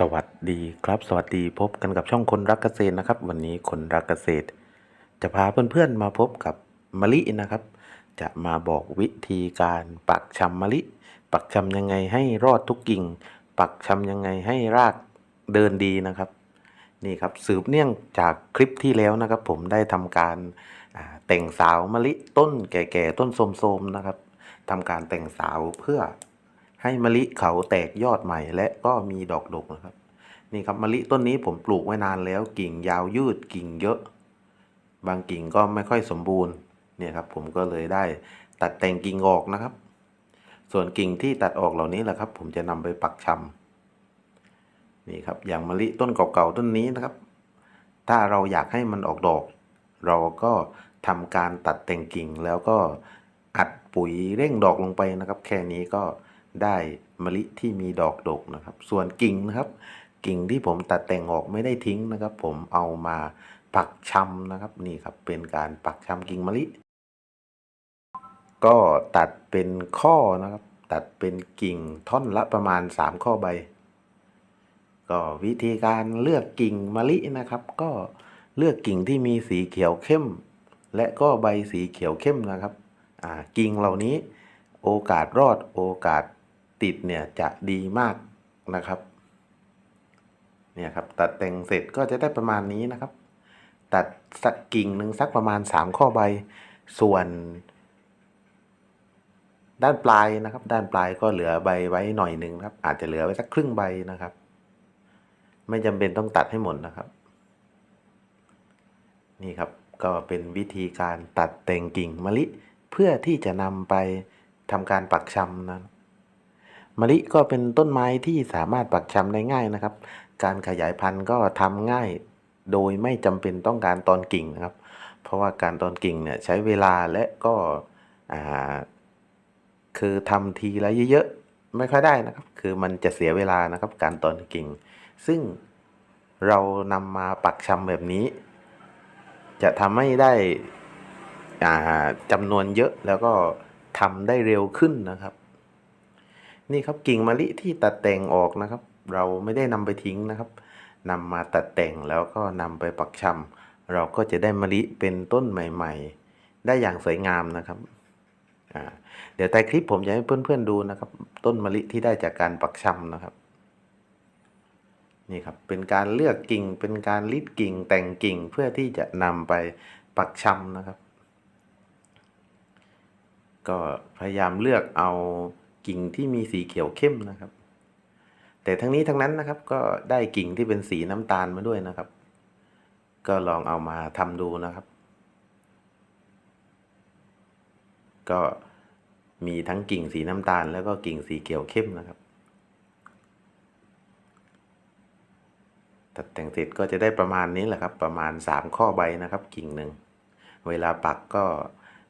สวัสดีครับ สวัสดีพบกันกับช่องคนรักเกษตรนะครับ วันนี้คนรักเกษตร จะพาเพื่อนๆมาพบกับมะลินะครับ จะมาบอกวิธีการปักชำมะลิ ปักชำยังไงให้รอดทุกกิ่ง ปักชำยังไงให้รากเดินดีนะครับ นี่ครับสืบเนื่องจากคลิปที่แล้วนะครับ ผมได้ทำการแต่งสาวมะลิต้นแก่ๆต้นโทรมๆนะครับทำการแต่งสาวเพื่อ ให้มะลิเขาแตกยอดใหม่ และก็มีดอกดกนะครับ นี่ครับมะลิต้นนี้ผมปลูกไว้นานแล้วกิ่งยาวยืดกิ่งเยอะ บางกิ่งก็ไม่ค่อยสมบูรณ์เนี่ยครับผมก็เลยได้ตัดแต่งกิ่งออกนะครับ ส่วนกิ่งที่ตัดออกเหล่านี้แหละครับ ผมจะนำไปปักชำนี่ครับอย่างมะลิต้นเก่าๆต้นนี้นะครับ ถ้าเราอยากให้มันออกดอก เราก็ทำการตัดแต่งกิ่งแล้วก็อัดปุ๋ยเร่งดอกลงไปนะครับ แค่นี้ก็ ได้มะลิที่มีดอกดกนะครับ ส่วนกิ่งนะครับ กิ่งที่ผมตัดแต่งออกไม่ได้ทิ้งนะครับ ผมเอามาปักชำนะครับนี่ครับเป็นการปักชำกิ่งมะลิ ก็ตัดเป็นข้อนะครับ ตัดเป็นกิ่งท่อนละประมาณ 3 ข้อใบ ก็วิธีการเลือกกิ่งมะลินะครับ ก็เลือกกิ่งที่มีสีเขียวเข้ม และก็ใบสีเขียวเข้มนะครับ กิ่งเหล่านี้โอกาสรอดโอกาส ติดเนี่ยจะดีมากนะครับ เนี่ยครับ ตัดแต่งเสร็จก็จะได้ประมาณนี้นะครับ ตัดสักกิ่งหนึ่งสักประมาณ 3 ข้อใบ ส่วน ด้านปลายนะครับ ด้านปลายก็เหลือใบไว้หน่อยหนึ่งครับ อาจจะเหลือไว้สักครึ่งใบนะครับ ไม่จำเป็นต้องตัดให้หมดนะครับ นี่ครับก็เป็นวิธีการตัดแต่งกิ่งมะลิ เพื่อที่จะนำไปทำการปักชำนะ มะลิก็เป็นต้นไม้ที่สามารถปักชำได้ง่ายนะครับ การขยายพันธุ์ก็ทำง่าย โดยไม่จำเป็นต้องการตอนกิ่งนะครับ เพราะว่าการตอนกิ่งเนี่ยใช้เวลาและก็คือทำทีละเยอะๆไม่ค่อยได้นะครับ คือมันจะเสียเวลานะครับ การตอนกิ่ง ซึ่งเรานำมาปักชำแบบนี้ จะทำให้ได้อ่าจำนวนเยอะแล้วก็ทำได้เร็วขึ้นนะครับ นี่ครับกิ่งมะลิที่ตัดแต่งออกนะครับ เราไม่ได้นำไปทิ้งนะครับนำมาตัดแต่งแล้วก็นำไปปักชำเราก็จะได้มะลิเป็นต้นใหม่ ๆ ได้อย่างสวยงามนะครับเดี๋ยวใต้คลิปผมจะให้เพื่อนๆดูนะครับ ต้นมะลิที่ได้จากการปักชำนะครับนี่ครับเป็นการเลือกกิ่งเป็นการลิดกิ่งแต่งกิ่งเพื่อที่จะนำไปปักชำนะครับ ก็พยายามเลือกเอา กิ่งที่มีสีเขียวเข้มนะครับ แต่ทั้งนี้ทั้งนั้นนะครับ ก็ได้กิ่งที่เป็นสีน้ำตาลมาด้วยนะครับ ก็ลองเอามาทำดูนะครับ ก็มีทั้งกิ่งสีน้ำตาล แล้วก็กิ่งสีเขียวเข้มนะครับ ตัดแต่งเสร็จก็จะได้ประมาณนี้แหละครับ ประมาณ 3 ข้อใบนะครับ กิ่งหนึ่ง เวลาปักก็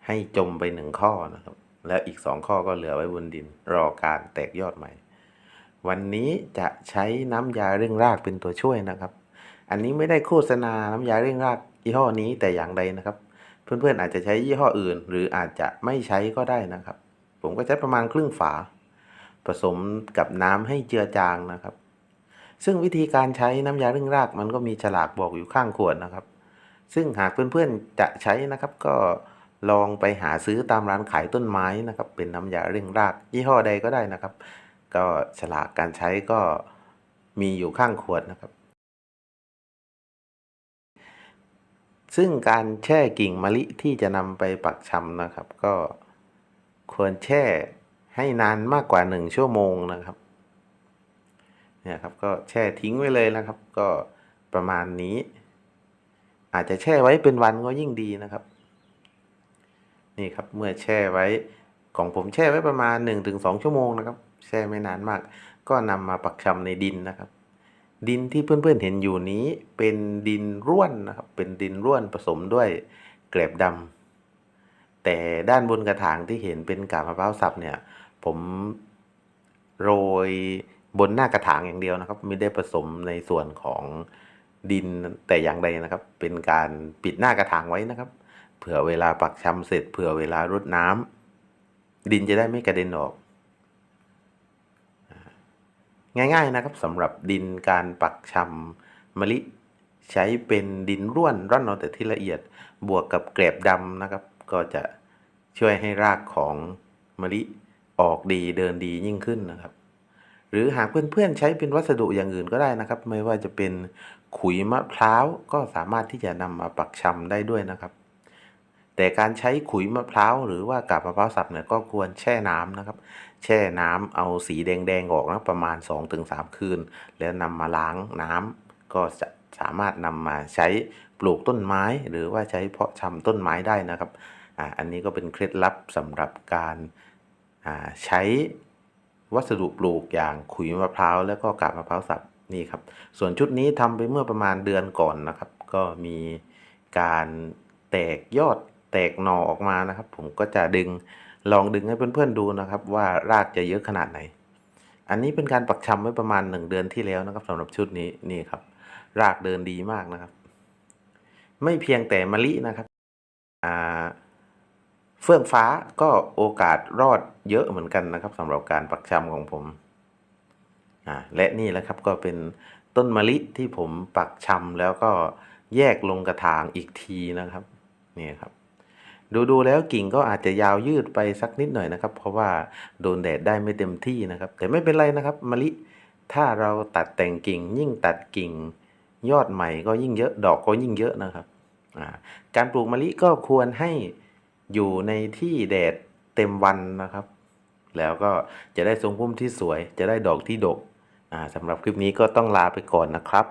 ให้จมไปหนึ่งข้อนะครับ แล้วอีก2ข้อก็เหลือไว้บนดิน รอการแตกยอดใหม่ วันนี้จะใช้น้ำยาเร่งรากเป็นตัวช่วยนะครับ อันนี้ไม่ได้โฆษณาน้ำยาเร่งรากยี่ห้อนี้แต่อย่างใดนะครับ เพื่อนๆอาจจะใช้ยี่ห้ออื่น หรืออาจจะไม่ใช้ก็ได้นะครับ ผมก็ใช้ประมาณครึ่งฝา ผสมกับน้ำให้เจือจางนะครับ ซึ่งวิธีการใช้น้ำยาเร่งรากมันก็มีฉลากบอกอยู่ข้างขวดนะครับ ซึ่งหากเพื่อนๆจะใช้นะครับก็ ลองไปหาซื้อตามร้านขายต้นไม้นะครับ เป็นน้ำยาเร่งราก ยี่ห้อใดก็ได้นะครับ ก็ฉลากการใช้ก็มีอยู่ข้างขวดนะครับ ซึ่งการแช่กิ่งมะลิที่จะนำไปปักชำนะครับ ก็ควรแช่ให้นานมากกว่า 1 ชั่วโมงนะครับเนี่ยครับก็แช่ทิ้งไว้เลยนะครับ ก็ประมาณนี้ อาจจะแช่ไว้เป็นวันก็ยิ่งดีนะครับ นี่ครับเมื่อแช่ไว้ของผมแช่ไว้ประมาณ 1-2 ชั่วโมงนะครับ แช่ไม่นานมาก ก็นำมาปักชำในดินนะครับ ดินที่เพื่อนๆเห็นอยู่นี้เป็นดินร่วนนะครับ เป็นดินร่วนผสมด้วยเกล็บดำแต่ด้านบนกระถางที่เห็นเป็นกาบมะพร้าวสับเนี่ย ผมโรยบนหน้ากระถางอย่างเดียวนะครับ ไม่ได้ผสมในส่วนของดินแต่อย่างใดนะครับ เป็นการปิดหน้ากระถางไว้นะครับ ผื่อเวลาปักชำเสร็จเผื่อเวลารดน้ำดินจะได้ไม่กระเด็นออก ง่ายๆนะครับสำหรับดินการปักชำมะลิใช้เป็นดินร่วนร่อนเอาแต่ที่ละเอียดบวกกับแกลบดำนะครับ ก็จะช่วยให้รากของมะลิออกดีเดินดียิ่งขึ้นนะครับ หรือหากเพื่อนๆใช้เป็นวัสดุอย่างอื่นก็ได้นะครับ ไม่ว่าจะเป็นขุยมะพร้าวก็สามารถที่จะนำมาปักชำได้ด้วยนะครับ แต่การใช้ขุยมะพร้าวหรือว่ากาบมะพร้าวสับเนี่ยก็ควรแช่น้ำนะครับ แช่น้ำเอาสีแดงๆออกนะประมาณ 2-3 คืน แล้วนำมาล้างน้ำก็จะสามารถนำมาใช้ปลูกต้นไม้ หรือว่าใช้เพาะชำต้นไม้ได้นะครับอ่าอันนี้ก็เป็นเคล็ดลับสำหรับการอ่าใช้วัสดุปลูกอย่างขุยมะพร้าวแล้วก็กาบมะพร้าวสับนี่ครับ ส่วนชุดนี้ทำไปเมื่อประมาณเดือนก่อนนะครับ ก็มีการแตกยอด แตกหน่อออกมานะครับ ผมก็จะดึงลองดึงให้เพื่อนๆดูนะครับ ว่ารากจะเยอะขนาดไหน อันนี้เป็นการปักชำไว้ประมาณหนึ่งเดือนที่แล้วนะครับสำหรับชุดนี้นี่ครับ รากเดินดีมากนะครับ ไม่เพียงแต่มะลินะครับอ่าเฟื่องฟ้าก็โอกาสรอดเยอะเหมือนกันนะครับสำหรับการปักชำของผมอ่าและนี่แหละครับก็เป็นต้นมะลิที่ผมปักชำแล้วก็แยกลงกระถางอีกทีนะครับ นี่ครับ ดูดูๆแล้วกิ่งก็อาจจะยาวยืดไปสักนิดหน่อยนะครับ เพราะว่าโดนแดดได้ไม่เต็มที่นะครับ แต่ไม่เป็นไรนะครับมะลิถ้าเราตัดแต่งกิ่ง ยิ่งตัดกิ่ง ยอดใหม่ก็ยิ่งเยอะดอกก็ยิ่งเยอะนะครับการปลูกมะลิก็ควรให้อยู่ในที่แดดเต็มวันนะครับ แล้วก็จะได้ทรงพุ่มที่สวย จะได้ดอกที่ดกสำหรับคลิปนี้ก็ต้องลาไปก่อนนะครับ